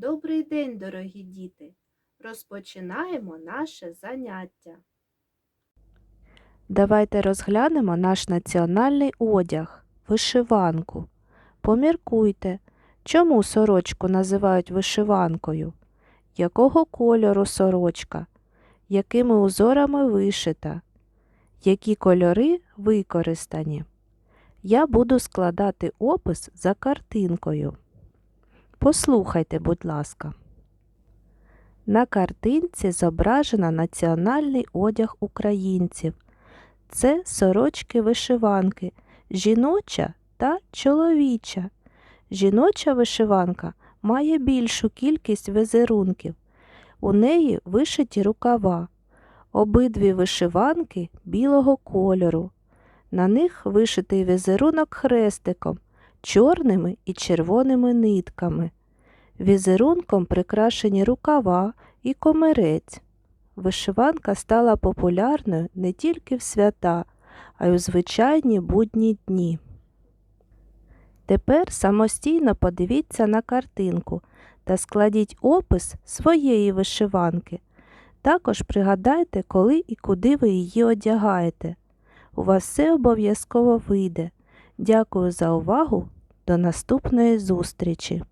Добрий день, дорогі діти! Розпочинаємо наше заняття. Давайте розглянемо наш національний одяг вишиванку. Поміркуйте, чому сорочку називають вишиванкою? Якого кольору сорочка? Якими узорами вишита? Які кольори використані? Я буду складати опис за картинкою. Послухайте, будь ласка. На картинці зображено національний одяг українців. Це сорочки вишиванки, жіноча та чоловіча. Жіноча вишиванка має більшу кількість візерунків. У неї вишиті рукава. Обидві вишиванки білого кольору. На них вишитий візерунок хрестиком, чорними і червоними нитками. Візерунком прикрашені рукава і комирець. Вишиванка стала популярною не тільки в свята, а й у звичайні будні дні. Тепер самостійно подивіться на картинку та складіть опис своєї вишиванки. Також пригадайте, коли і куди ви її одягаєте. У вас все обов'язково вийде. Дякую за увагу. До наступної зустрічі!